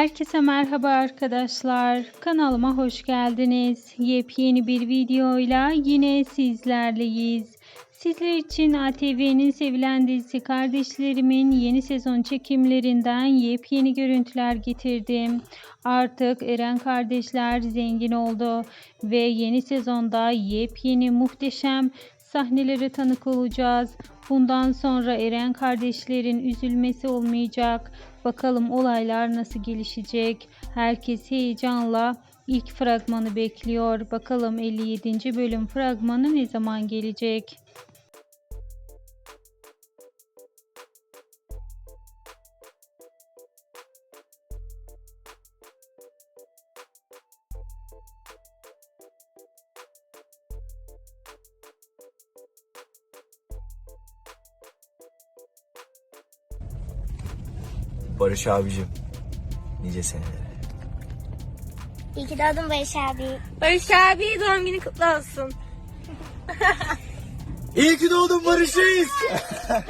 Herkese merhaba arkadaşlar. Kanalıma hoş geldiniz. Yepyeni bir videoyla yine sizlerleyiz. Sizler için ATV'nin sevilen dizisi Kardeşlerimin yeni sezon çekimlerinden yepyeni görüntüler getirdim. Artık Eren kardeşler zengin oldu ve yeni sezonda yepyeni muhteşem sahnelere tanık olacağız. Bundan sonra Eren kardeşlerin üzülmesi olmayacak. Bakalım olaylar nasıl gelişecek? Herkes heyecanla ilk fragmanı bekliyor. Bakalım 57. bölüm fragmanı ne zaman gelecek? Barış abicim. Nice senelere. İyi ki doğdun Barış abi. Barış abi doğum günü kutlu olsun. İyi ki doğdun Barış Reis.